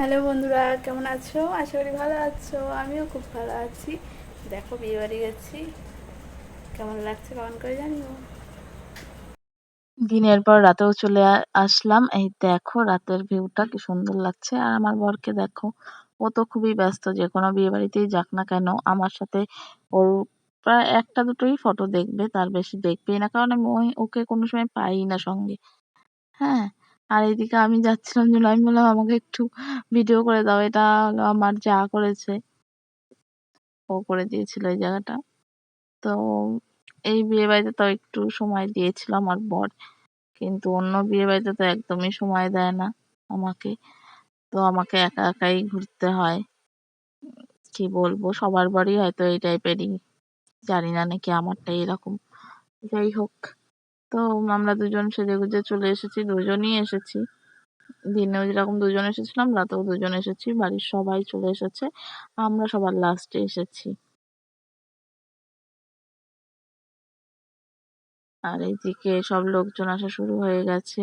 Hello বন্ধুরা, কেমন আছো? আশা করি ভালো আছো। আমিও খুব ভালো আছি। দেখো, বিয়ে বাড়ি গেছি। কেমন লাগছে কেমন করে জানিও। দিনের পর রাতেও চলে আসলাম। এই দেখো, রাতের ভিউটা কি সুন্দর লাগছে। আর আমার বরকে দেখো, ও তো খুবই ব্যস্ত। যে কোনো বিয়ে বাড়িতেই যাক না কেন, আমার সাথে ওর প্রায় একটা দুটোই ফটো দেখবে, তার বেশি দেখবেই না। কারণ আমি ওকে কোনো সময় পাই না সঙ্গে। হ্যাঁ আর এদিকে আমি যাচ্ছিলাম জন্য আমি বললাম, আমাকে একটু ভিডিও করে দাও, এটা হলো আমার যা করেছে। ও করে দিয়েছিল এই জায়গাটা। তো এই বিয়ে বাড়িতে তো একটু সময় দিয়েছিল আমার বর, কিন্তু অন্য বিয়ে বাড়িতে তো একদমই সময় দেয় না আমাকে। তো আমাকে একা একাই ঘুরতে হয়। কি বলব, সবার বাড়ি হয়তো এই টাইপেরই জানি না নাকি আমারটাই এরকম। যাই হোক। তো আমরা দুজন সেজে গুজে চলে এসেছি, দুজনই এসেছি। দিনেও যেরকম দুজন এসেছিলাম, রাতেও দুজন এসেছি, বাড়ির সবাই চলে এসেছে, আমরা সবার লাস্টে এসেছি। আর এইদিকে সব লোকজন আসা শুরু হয়ে গেছে।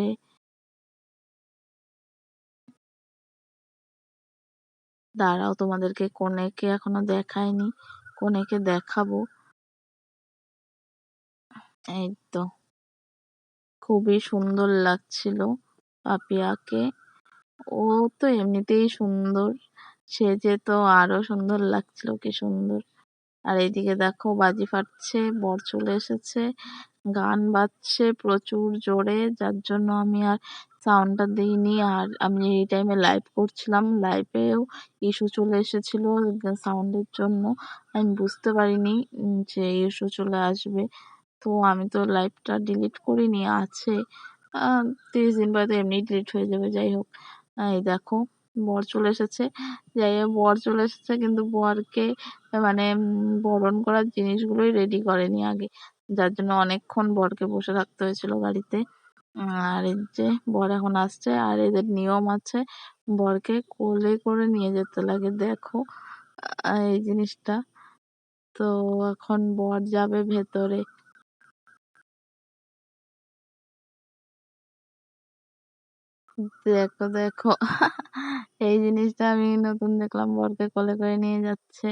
দাঁড়াও, তোমাদেরকে কনেকে এখনও দেখাইনি, কনেকে দেখাবো। এই তো। খুবই সুন্দর লাগছিল পাপিয়াকে। ও তো এমনিতেই সুন্দর। সেজে তো আরও সুন্দর লাগছিল, কি সুন্দর। আর এইদিকে দেখো বাজি ফাটছে, বর চলে এসেছে, গান বাজছে প্রচুর জোরে, যার জন্য আমি আর সাউন্ডটা দিইনি। আর আমি এই টাইমে লাইভ করছিলাম লাইভেও ইস্যু চলে এসেছিল সাউন্ডের জন্য। আমি বুঝতে পারিনি যে ইস্যু চলে আসবে। তো আমি তো লাইভটা ডিলিট করিনি, আছে। তিরিশ দিন পরে তো এমনি ডিলিট হয়ে যাবে, যাই হোক। এই দেখো, বর চলে এসেছে। যাই হোক, বর চলে এসেছে, কিন্তু বরকে মানে বরণ করার জিনিসগুলোই রেডি করেনি আগে। যার জন্য অনেকক্ষণ বরকে বসে থাকতে হয়েছিল গাড়িতে। আর এই যে, বর এখন আসছে, আর এদের নিয়ম আছে, বরকে কোলে করে নিয়ে যেতে লাগে, দেখো। এই জিনিসটা। তো এখন বর যাবে ভেতরে। দেখো দেখো। এই জিনিসটা আমি নতুন দেখলাম, বরকে কোলে করে নিয়ে যাচ্ছে।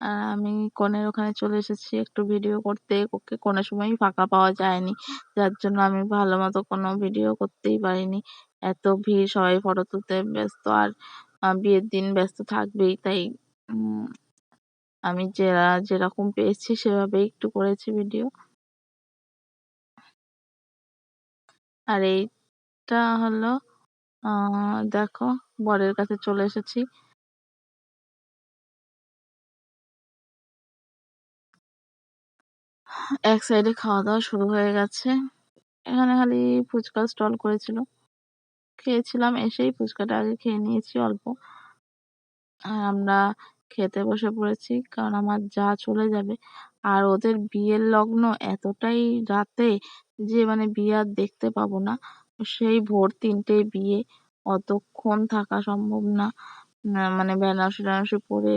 আর আমি কনের ওখানে চলে এসেছি একটু ভিডিও করতে। ওকে কোনো সময় ফাঁকা পাওয়া যায়নি। যার জন্য আমি ভালো মতো কোনো ভিডিও করতেই পারিনি। এত ভিড়, সবাই ফটো তুলতে ব্যস্ত। আর বিয়ের দিন ব্যস্ত থাকবেই, তাই আমি যেরা, যেরকম পেয়েছি সেভাবেই একটু করেছি ভিডিও আর এইটা হলো আহ দেখো, বরের কাছে চলে এসেছি। এক সাইডে খাওয়া দাওয়া শুরু হয়ে গেছে। এখানে খালি ফুচকা স্টল করেছিল। খেয়েছিলাম, এসেই ফুচকাটা আগে খেয়ে নিয়েছি অল্প। আর আমরা খেতে বসে পড়েছি, কারণ আমার যা চলে যাবে। আর ওদের বিয়ের লগ্ন এতটাই রাতে যে মানে বিয়ে আর দেখতে পাবো না। সেই ভোর তিনটেয় বিয়ে। অতক্ষণ থাকা সম্ভব না। না, মানে বেনারসি টেনারসি পরে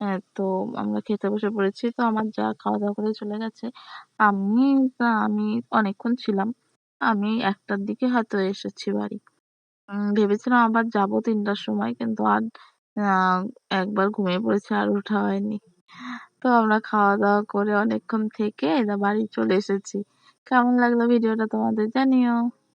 আহ, তো আমরা খেতে বসে পড়েছি। তো আমার যা খাওয়া দাওয়া করে চলে গেছে। আমি আমি অনেকক্ষণ ছিলাম। আমি একটার দিকে হয়তো এসেছি বাড়ি। ভেবেছিলাম আবার যাব তিনটার সময় কিন্তু আর আহ, একবার ঘুমিয়ে পড়েছি আর ওঠা হয়নি। তো আমরা খাওয়া দাওয়া করে অনেকক্ষণ থেকে বাড়ি চলে এসেছি। কেমন লাগল ভিডিওটা তোমাদের জানিও।